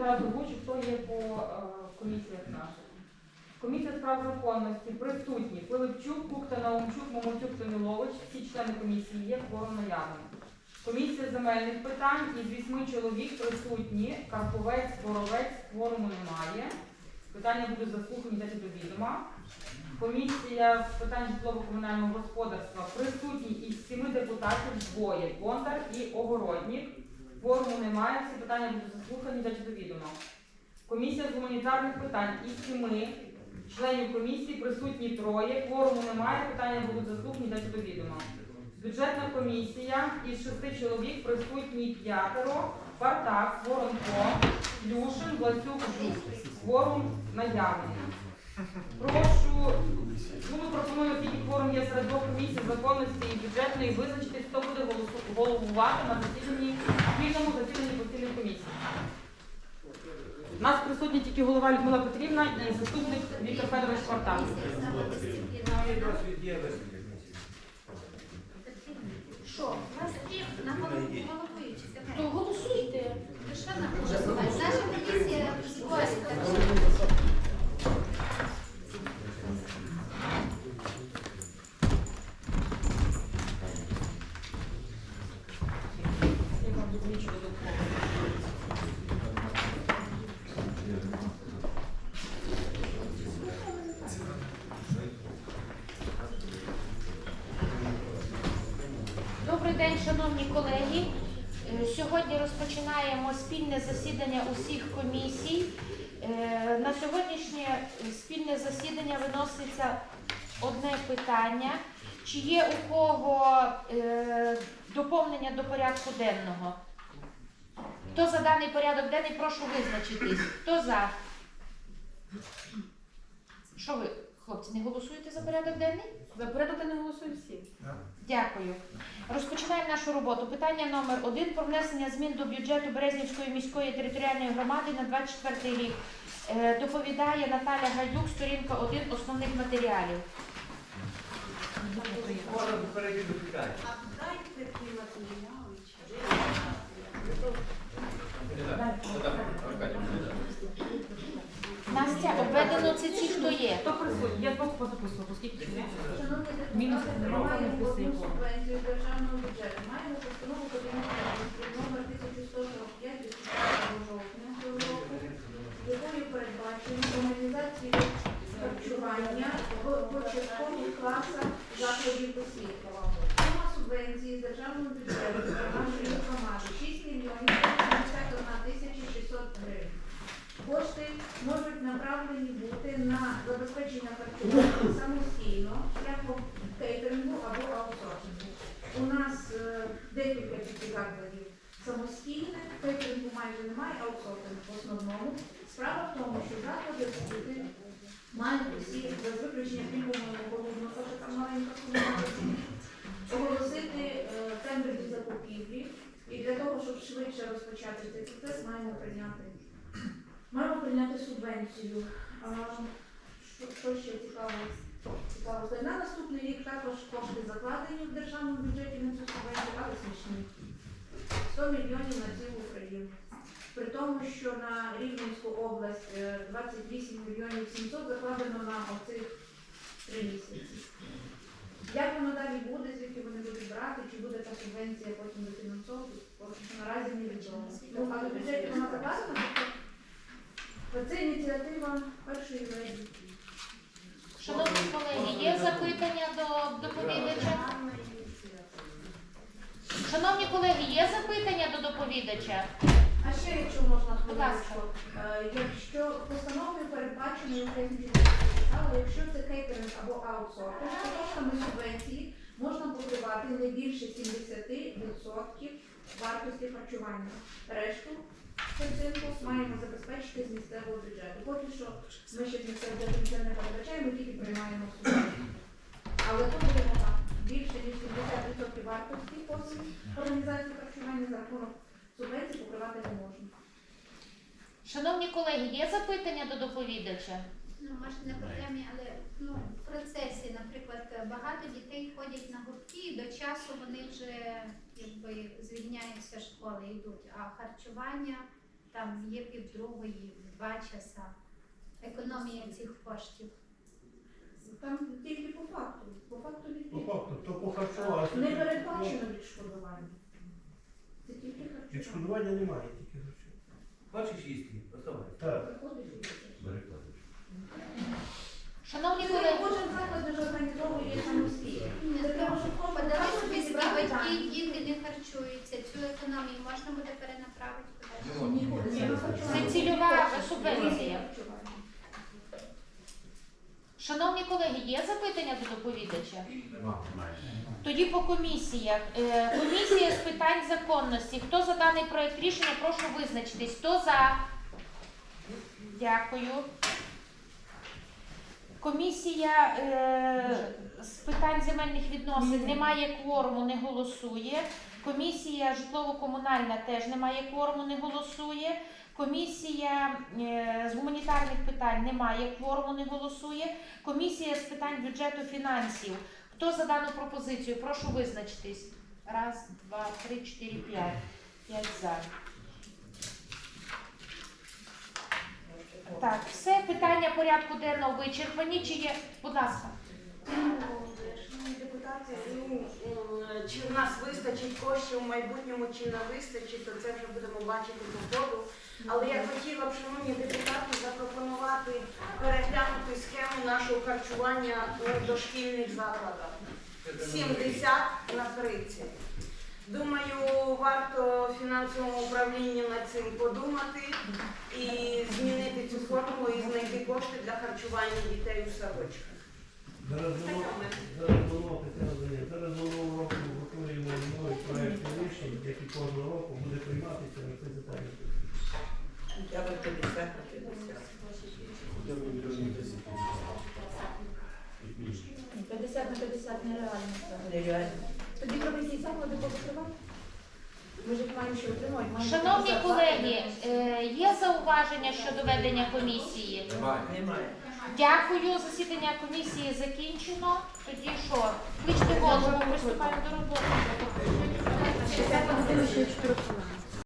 зараз озвучу, хто є по е, комісіях наших. Комісія з прав законності присутні Пилипчук, Кухта, Наумчук, Момотюк, Томілович. Всі члени комісії є, кворум наявний. Комісія земельних питань із вісьми чоловік присутні. Карповець, Боровець, кворуму немає. Питання будуть заслухані дати до відома. Комісія з питань житлово-комунального господарства присутні із семи депутатів двоє Бондар і Огороднік. Форуму немає, всі питання будуть заслухані дати до відома. Комісія з гуманітарних питань із семи членів комісії присутні троє. Форуму немає, питання будуть заслухані дати до відома. Бюджетна комісія із шести чоловік присутні п'ятеро. Партак, Воронко, Люшин, Власюк, Жук. Форум наявний. Прошу, ну, пропоную, оскільки форум є серед двох комісій законності і бюджетної, визначити, хто буде голосу- головувати на засіданні, комісії. У нас присутні тільки голова Людмила Петрівна і заступник Віктор Федорович Партак. Що? У нас на головуючі. То голосуйте. Що на? Наша комісія так. Я вам озвучу додатково. Добрий день, шановні колеги. Е, Сьогодні розпочинаємо спільне засідання усіх комісій. Е, На сьогоднішнє спільне засідання виноситься одне питання. Чи є у кого е, доповнення до порядку денного? Хто за даний порядок денний, прошу визначитись. Хто за? Що ви, хлопці, не голосуєте за порядок денний? За порядок не голосують всі. Дякую. Розпочинаємо нашу роботу. Питання номер один про внесення змін до бюджету Березнівської міської територіальної громади на 24 рік. Е, Доповідає Наталя Гайдук, сторінка 1 основних матеріалів. Настя, обведено це ті, хто є. Хто присутній? Я двох позаписував, оскільки Шановні Мінус депутати, приймаємо плюс одну нікого. субвенцію з державного бюджету. Маємо постанову Кабінету міністрів номер 1145 від 4 жовтня цього року, якою передбачено організацію харчування в початкових класах закладів освіти. Сума субвенції з державного бюджету для нашої громади 6 мільйонів 71 тисячі 600 гривень. Кошти можуть направлені бути на забезпечення харчування самостійно, шляхом кейтерингу або аутсорсингу. У нас е, декілька таких закладів самостійних, кейтерингу майже немає, аутсорсинг в основному. Справа в тому, що заклади освіти мають усі, без виключення пільгового погодного, там маленька сума, оголосити е, тендерні закупівлі. І для того, щоб швидше розпочати цей процес, маємо прийняти Маємо прийняти субвенцію. Що, ще цікаво? Цікаво. На наступний рік також кошти закладені в державному бюджеті на цю субвенцію, але смішні. 100 мільйонів на цілу Україну. При тому, що на Рівненську область е, 28 мільйонів 700 закладено на оцих три місяці. Як воно далі буде, звідки вони будуть брати, чи буде та субвенція потім дофінансовувати, наразі не відомо. Ну, але бюджеті вона закладена, тобто це ініціатива першої леді. Шановні колеги, є запитання до доповідача? Шановні колеги, є запитання до доповідача? А ще, якщо можна Будь ласка. е, якщо постановою передбачено українські але якщо це кейтеринг або аутсорсинг, то коштами субвенції можна покривати не більше 70% вартості харчування. Решту частинку маємо забезпечити з місцевого бюджету. Поки що ми ще з місцевого бюджету не передбачаємо, тільки приймаємо субвенцію. Але то буде так. Більше ніж 70% вартості послуг організації харчування за рахунок субвенції покривати не можна. Шановні колеги, є запитання до доповідача? Ну, може не проблемі, але ну, в процесі, наприклад, багато дітей ходять на гуртки, і до часу вони вже якби звільняються з школи, йдуть, а харчування там є півдругої, два часа. Економія цих коштів. Там тільки по факту. По факту По факту, то по харчуванню. Не передбачено відшкодування. Це тільки харчування. Відшкодування немає, тільки харчування. Хочеш їсти? Оставай. Так. І їдеш. Шановні Це колеги, кожен заклад вже організовує самостійно. Не Це треба, щоб кожен Подали заклад списки відібрав батьки, питання. діти не харчуються. Цю економію можна буде перенаправити кудись? Ні, це цільова субвенція. Шановні колеги, є запитання до доповідача? Тоді по комісіях. Е, Комісія з питань законності. Хто за даний проект рішення, прошу визначитись. Хто за? Дякую. Комісія е, з питань земельних відносин немає кворуму, не голосує. Комісія житлово-комунальна теж немає кворуму, не голосує. Комісія е, з гуманітарних питань немає кворуму, не голосує. Комісія з питань бюджету фінансів. Хто за дану пропозицію? Прошу визначитись. Раз, два, три, чотири, п'ять. П'ять за. Так, все питання порядку денного вичерпані. Чи є? Будь ласка. Шановні депутати, ну чи в нас вистачить коштів в майбутньому, чи не вистачить, то це вже будемо бачити по ходу. Але я хотіла б, шановні депутати, запропонувати переглянути схему нашого харчування у дошкільних закладах. 70 на 30. Думаю, варто фінансовому управлінню над цим подумати і змінити цю формулу і знайти кошти для харчування дітей у садочках. Зараз зараз воно, зараз готуємо новий рішень, які кожного року буде прийматися на це питання. Я би 50 на 50 на 50 нереально. це. 50. Тоді проведіть заклади повикривати. Ми ж маємо ще отримати. маємо Шановні 50 колеги, е, зауваження щодо ведення комісії? Немає. Немає. Дякую. Засідання комісії закінчено. Тоді що? Кличте голову, приступаємо до роботи.